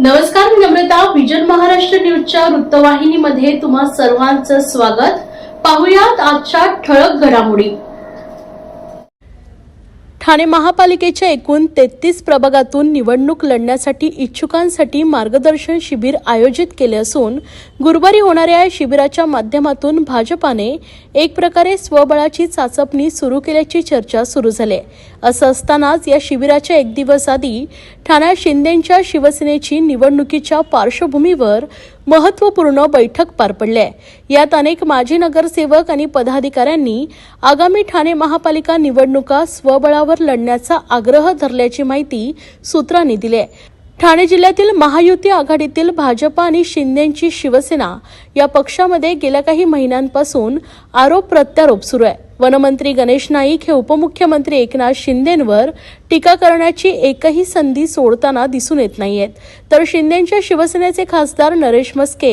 नमस्कार मी नम्रता. विजन महाराष्ट्र न्यूजच्या वृत्तवाहिनीमध्ये तुम्हा सर्वांचं स्वागत. पाहुयात आजच्या ठळक घडामोडी. ठाणे महापालिकेच्या एकूण तेहतीस प्रभागातून निवडणूक लढण्यासाठी इच्छुकांसाठी मार्गदर्शन शिबिर आयोजित केले असून गुरुवारी होणाऱ्या या शिबिराच्या माध्यमातून भाजपाने एक प्रकारे स्वबळाची चाचपणी सुरू केल्याची चर्चा सुरू झाली असं असतानाच या शिबिराच्या एक दिवस आधी ठाण्यात शिंदेंच्या शिवसेनेची निवडणुकीच्या पार्श्वभूमीवर महत्त्वपूर्ण बैठक पार पडली आहे. यात अनेक माजी नगरसेवक आणि पदाधिकाऱ्यांनी आगामी ठाणे महापालिका निवडणुका स्वबळावर लढण्याचा आग्रह धरल्याची माहिती सूत्रांनी दिली आहे. ठाणे जिल्ह्यातील महायुती आघाडीतील भाजपा आणि शिंदेची शिवसेना या पक्षामध्ये गेल्या काही महिन्यांपासून आरोप प्रत्यारोप सुरू आहे. वनमंत्री गणेश नाईक हे उपमुख्यमंत्री एकनाथ शिंदेंवर टीका करण्याची एकही संधी सोडताना दिसून येत नाहीयेत. तर शिंदेच्या शिवसेनेचे खासदार नरेश मस्के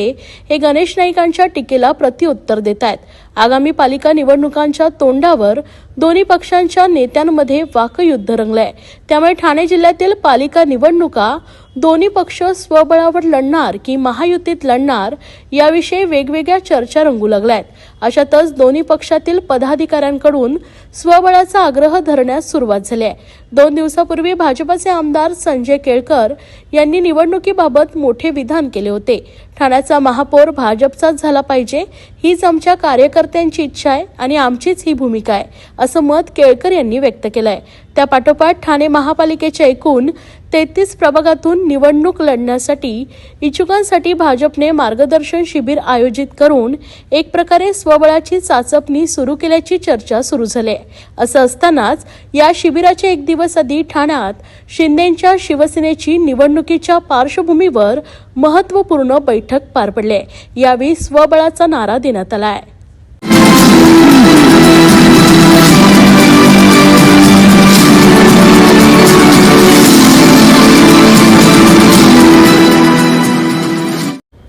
हे गणेश नाईकांच्या टीकेला प्रत्युत्तर देत आहेत आगामी पालिका निवडणुकांच्या तोंडावर दोन्ही पक्षांच्या नेत्यांमध्ये वाकयुद्ध रंगलंय. त्यामुळे ठाणे जिल्ह्यातील पालिका निवडणुका दोन्ही पक्ष स्वबळावर लढणार की महायुतीत लढणार याविषयी वेगवेगळ्या चर्चा रंगू लागल्या आहेत अशातच दोन्ही पक्षातील पदाधिकाऱ्यांकडून स्वबळाचा आग्रह धरण्यास सुरुवात झाली आहे. दोन दिवसापूर्वी भाजपचे आमदार संजय केळकर यांनी निवडणुकीबाबत मोठे विधान केले होते. ठाण्याचा महापौर भाजपचाच झाला पाहिजे हीच आमच्या कार्यकर्त्यांची इच्छा आहे आणि आमचीच ही भूमिका आहे असं मत केळकर यांनी व्यक्त केलं आहे त्यापाठोपाठ ठाणे महापालिकेच्या एकूण तेहतीस प्रभागातून निवडणूक लढण्यासाठी इच्छुकांसाठी भाजपने मार्गदर्शन शिबिर आयोजित करून एक प्रकारे स्वबळाची चाचपणी सुरू केल्याची चर्चा सुरू झाली. असं असतानाच या शिबिराच्या एक दिवस आधी ठाण्यात शिंदेच्या शिवसेनेची निवडणुकीच्या पार्श्वभूमीवर महत्त्वपूर्ण बैठक पार पडली. यावेळी स्वबळाचा नारा देण्यात आला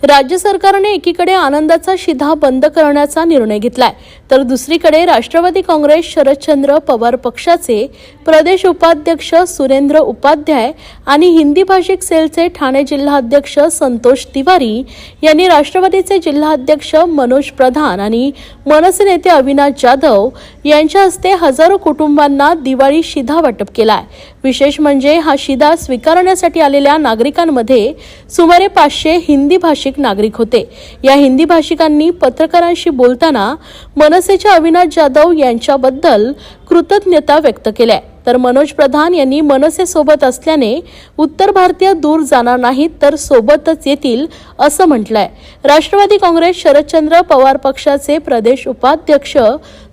राज्य सरकारने एकीकडे आनंदाचा शिधा बंद करण्याचा निर्णय घेतलाय. तर दुसरीकडे राष्ट्रवादी काँग्रेस शरदचंद्र पवार पक्षाचे प्रदेश उपाध्यक्ष सुरेंद्र उपाध्याय आणि हिंदी भाषिक सेलचे ठाणे जिल्हाध्यक्ष संतोष तिवारी यांनी राष्ट्रवादीचे जिल्हाध्यक्ष मनोज प्रधान आणि मनसे नेते अविनाश जाधव यांच्या हस्ते हजारो कुटुंबांना दिवाळी शिधा वाटप केलाय. विशेष म्हणजे हा शिदा स्वीकारण्यासाठी आलेल्या नागरिकांमध्ये सुमारे पाचशे हिंदी भाषिक नागरिक होते. या हिंदी भाषिकांनी पत्रकारांशी बोलताना मनसेच्या अविनाश जाधव यांच्याबद्दल कृतज्ञता व्यक्त केल्या. तर मनोज प्रधान यांनी मनसेसोबत असल्याने उत्तर भारतीय दूर जाणार नाहीत तर सोबतच येतील असं म्हटलंय. राष्ट्रवादी काँग्रेस शरदचंद्र पवार पक्षाचे प्रदेश उपाध्यक्ष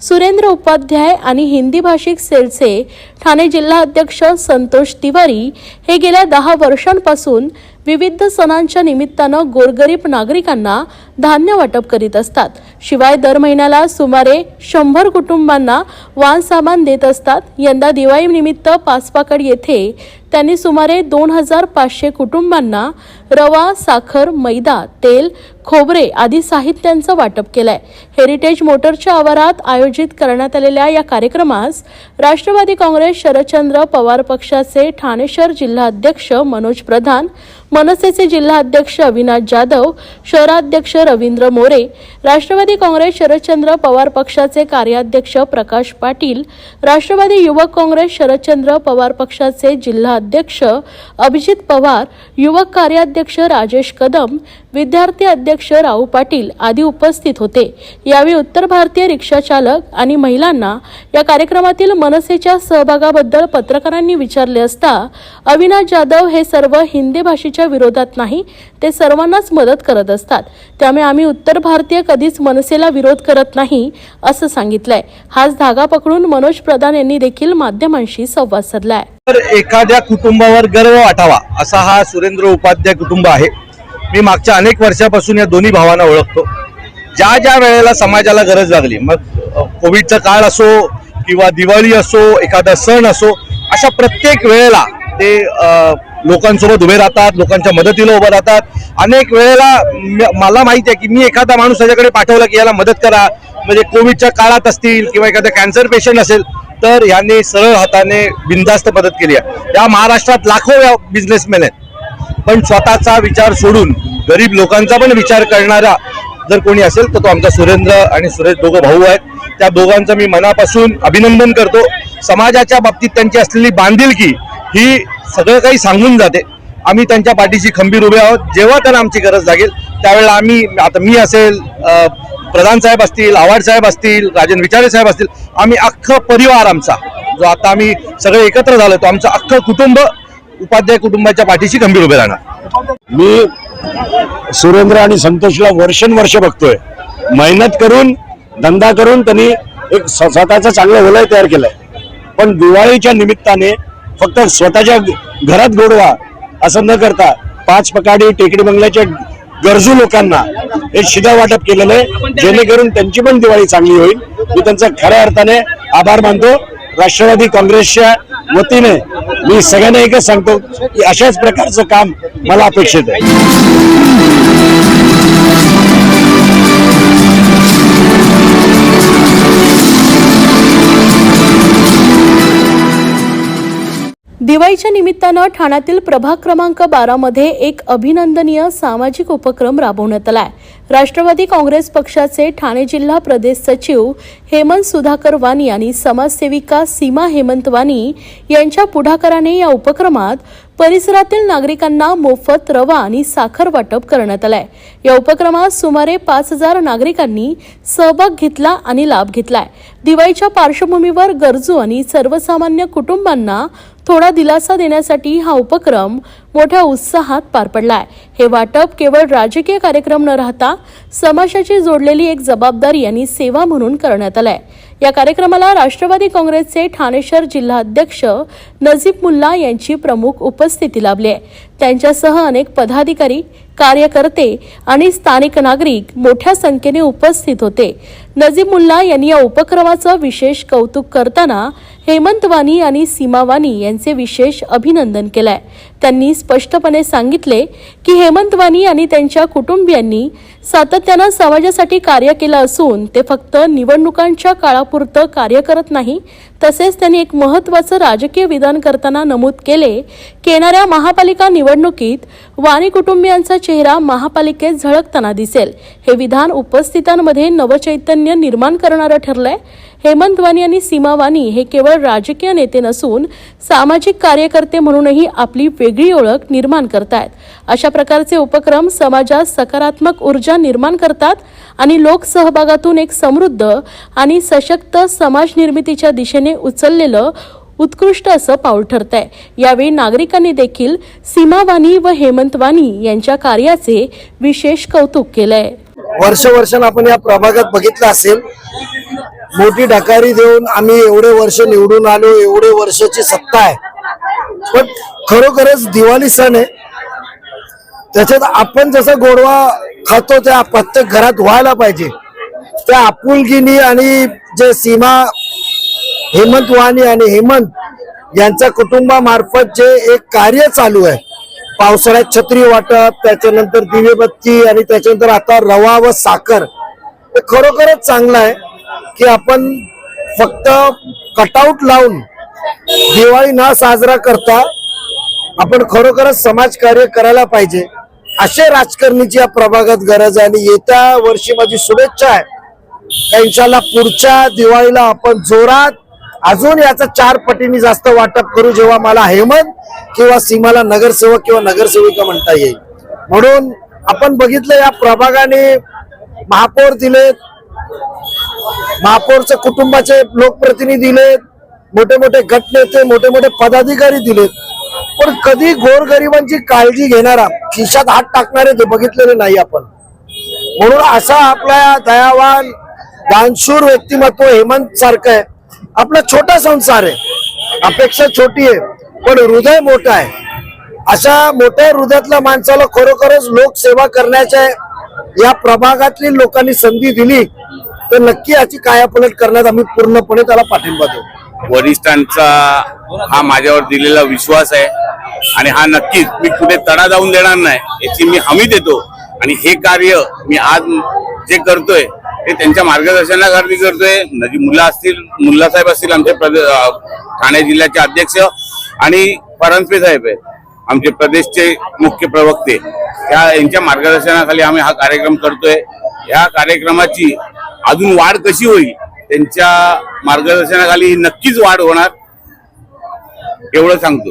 सुरेंद्र उपाध्याय आणि हिंदी भाषिक सेलचे ठाणे जिल्हा अध्यक्ष संतोष तिवारी हे गेल्या दहा वर्षांपासून विविध सणांच्या निमित्तानं गोरगरीब नागरिकांना धान्य वाटप करीत असतात. शिवाय दर महिन्याला सुमारे शंभर कुटुंबांना वान सामान देत असतात. यंदा दिवाळी निमित्त पाचपाकड येथे त्यांनी सुमारे दोन हजार पाचशे कुटुंबांना रवा साखर मैदा तेल खोबरे आदी साहित्यांचं वाटप केलंय. हेरिटेज मोटरच्या आवारात आयोजित करण्यात आलेल्या या कार्यक्रमास राष्ट्रवादी काँग्रेस शरदचंद्र पवार पक्षाचे ठाणेश्वर जिल्हा जिल्हाध्यक्ष मनोज प्रधान मनसेचे जिल्हाध्यक्ष अविनाश जाधव शहराध्यक्ष रवींद्र मोरे राष्ट्रवादी काँग्रेस शरदचंद्र पवार पक्षाचे कार्याध्यक्ष प्रकाश पाटील राष्ट्रवादी युवक काँग्रेस शरदचंद्र पवार पक्षाचे जिल्हाध्यक्ष अभिजित पवार युवक कार्याध्यक्ष राजेश कदम विद्यार्थी अध्यक्ष राहू पाटील आदी उपस्थित होते. यावेळी उत्तर भारतीय रिक्षा चालक आणि महिलांना या कार्यक्रमातील मनसेच्या सहभागाबद्दल पत्रकारांनी विचारले असता अविनाश जाधव हे सर्व हिंदी भाषेच्या विरोधात नाही ते सर्वांनाच मदत करत असतात. त्यामुळे आम्ही उत्तर भारतीय कधीच मनसेला विरोध करत नाही असं सांगितलंय. हाच धागा पकडून मनोज प्रधान यांनी देखील माध्यमांशी संवाद साधलाय. तर एखाद्या कुटुंबावर गर्व वाटावा असा हा सुरेंद्र उपाध्याय कुटुंब आहे. मी मागच्या अनेक वर्षापासून या दोन्ही भावांना ओळखतो. ज्या ज्या वेळेला समाजाला गरज लागली मग कोविडचा काळ असो किंवा दिवाळी असो एखादा सण असो अशा प्रत्येक वेळेला ते लोकांसोबत उभे राहतात लोकांच्या मदतीला उभं राहतात. अनेक वेळेला मला माहिती आहे की मी एखादा माणूस त्याच्याकडे पाठवला की याला मदत करा. म्हणजे कोविडच्या काळात असतील किंवा एखादा कॅन्सर पेशंट असेल तर यांनी सरळ हाताने बिनधास्त मदत केली आहे. या महाराष्ट्रात लाखो बिझनेसमॅन आहेत. पण स्वतःचा विचार सोडून गरीब लोकांचा पण विचार करणारा जर कोणी असेल तर तो आमचा सुरेंद्र आणि सुरेश दोघं भाऊ आहेत. त्या दोघांचं मी मनापासून अभिनंदन करतो. समाजाच्या बाबतीत त्यांची असलेली बांधिलकी ही सगळं काही सांगून जाते. आम्ही त्यांच्या पाठीशी खंबीर उभे आहोत. जेव्हा त्यांना आमची गरज लागेल त्यावेळेला आम्ही आता मी असेल प्रधान साहेब असतील आव्हाड साहेब असतील राजन विचारे साहेब असतील आम्ही अख्खं परिवार आमचा जो आता आम्ही सगळे एकत्र झालो तो आमचं अख्खं कुटुंब उपाध्याय कुटुंबाच्या पाठीशी खंबीर उभे राहणार. मी सुरेंद्र आणि संतोषला वर्षानुवर्ष बघतोय. मेहनत करून धंदा करून त्यांनी एक स्व- स्वतःचा चांगलं वलय तयार केलंय. पण दिवाळीच्या निमित्ताने फक्त स्वतःच्या घरात गोडवा असं न करता पाच पकाडी टेकडी बंगल्याच्या गरजू लोकांना हे शिधा वाटप केलेलं आहे. जेणेकरून त्यांची पण दिवाळी चांगली होईल. मी त्यांचा खऱ्या अर्थाने आभार मानतो. राष्ट्रवादी काँग्रेसच्या वतीने मी सगळ्यांना एकच सांगतो की अशाच प्रकारचं काम मला अपेक्षित आहे. दिवाळीच्या निमित्तानं ठाण्यातील प्रभाग क्रमांक बारामध्ये एक अभिनंदनीय सामाजिक उपक्रम राबवण्यात आलाय. राष्ट्रवादी काँग्रेस पक्षाचे ठाणे जिल्हा प्रदेश सचिव हेमंत सुधाकर वानी आणि समाजसेविका सीमा हेमंत वानी यांच्या पुढाकाराने या उपक्रमात परिसरातील नागरिकांना मोफत रवा आणि साखर वाटप करण्यात आलाय. या उपक्रमात सुमारे पाच हजार नागरिकांनी सहभाग घेतला आणि लाभ घेतलाय. दिवाळीच्या पार्श्वभूमीवर गरजू आणि सर्वसामान्य कुटुंबांना थोडा दिलासा देण्यासाठी हा उपक्रम मोठ्या उत्साहात पार पडलाय. हे वाटप केवळ राजकीय कार्यक्रम न राहता समाजाची जोडलेली एक जबाबदारी आणि सेवा म्हणून करण्यात आलाय. या कार्यक्रमाला राष्ट्रवादी काँग्रेसचे ठाणे शहर जिल्हा अध्यक्ष नजीब मुल्ला यांची प्रमुख उपस्थिती लाभली आहे. त्यांच्यासह अनेक पदाधिकारी कार्यकर्ते आणि स्थानिक नागरिक मोठ्या संख्येने उपस्थित होते. नजीमुल्ला यांनी या उपक्रमाचं विशेष कौतुक करताना हेमंतवानी आणि सीमावानी यांचे विशेष अभिनंदन केलंय. त्यांनी स्पष्टपणे सांगितले की हेमंतवानी आणि त्यांच्या कुटुंबियांनी सातत्यानं समाजासाठी कार्य केलं असून ते फक्त निवडणुकांच्या काळापुरतं कार्य करत नाही तसेच त्यांनी एक महत्त्वाचं राजकीय विधान करताना नमूद केले की येणाऱ्या महापालिका निवडणुकीत वाणी कुटुंबियांचा चेहरा महापालिकेत झळकताना दिसेल. हे विधान उपस्थितांमध्ये नवचैतन्य निर्माण करणारं ठरलंय. हेमंत वाणी आणि सीमा वाणी हे केवळ राजकीय नेते नसून सामाजिक कार्यकर्ते म्हणूनही आपली वेगळी ओळख निर्माण करतायत. अशा प्रकारचे उपक्रम समाजात सकारात्मक ऊर्जा निर्माण करतात आणि लोकसहभागातून एक समृद्ध आणि सशक्त समाज निर्मितीच्या दिशेने उचललेलं उत्कृष्ट असं पाऊल ठरत आहे यावेळी नागरिकांनी देखील सीमावानी व हेमंतवाणी यांच्या कार्याचे विशेष कौतुक केलंय. वर्ष वर्षानं आपण या प्रभागात बघितलं असेल मोठी डकारी देऊन आम्ही एवढे वर्ष निवडून आलो एवढे वर्षाची सत्ता आहे. पण खरोखरच दिवाळी सण आहे. त्याच्यात आपण जसं गोडवा खातो त्या प्रत्येक घरात व्हायला पाहिजे. त्या आपुलकीनी आणि जे सीमा हेमंत वाणी आणि हेमंत यांच्या कुटुंबामार्फत जे एक कार्य चालू आहे पावसाळ्यात छत्री वाटप त्याच्यानंतर दिवेबत्ती आणि त्याच्यानंतर आता रवा व साखर हे खरोखरच चांगलं आहे की आपण फक्त कटआउट लावून दिवाळी न साजरा करता आपण खरोखरच समाजकार्य करायला पाहिजे. असे राजकारणीची या प्रभागात गरज आहे आणि येत्या वर्षी माझी शुभेच्छा आहे का पुढच्या दिवाळीला आपण जोरात अजून याचा चार पटीने जास्त वाटप करू जेव्हा मला हेमंत किंवा सीमाला नगरसेवक किंवा नगरसेविका म्हणता येईल. म्हणून आपण बघितलं या प्रभागाने महापौर दिलेत महापौरच्या कुटुंबाचे लोकप्रतिनिधी दिलेत मोठे मोठे गटनेते मोठे मोठे पदाधिकारी दिलेत. पण कधी गोरगरिबांची काळजी घेणारा खिशात हात टाकणारे ते बघितलेले नाही आपण. म्हणून असा आपला दयावान दानशूर व्यक्तिमत्व हेमंत सारखं आहे. आपला छोटा संसार आहे. अपेक्षा छोटी आहे पण हृदय मोठं आहे. अशा मोठ्या हृदयातल्या माणसाला खरोखरच लोकसेवा करण्याच्या या प्रभागातली लोकांनी संधी दिली तर नक्की याची कायापलट करण्यात आम्ही पूर्णपणे त्याला पाठिंबा देऊ. वरिष्ठांचा हा माझ्यावर दिलेला विश्वास आहे आणि हा नक्कीच मी कुठे तडा जाऊन देणार नाही याची मी हमी देतो. आणि हे कार्य मी आज जे करतोय ते त्यांच्या मार्गदर्शनाखाली करतोय. नजी मुल्ला असतील मुल्ला साहेब असतील आमचे ठाणे जिल्ह्याचे अध्यक्ष आणि परांजपे साहेब आहेत आमचे प्रदेशचे मुख्य प्रवक्ते. त्या यांच्या मार्गदर्शनाखाली आम्ही हा कार्यक्रम करतोय. या कार्यक्रमाची अजून वाढ कशी होईल त्यांच्या मार्गदर्शनाखाली नक्कीच वाढ होणार एवढं सांगतो.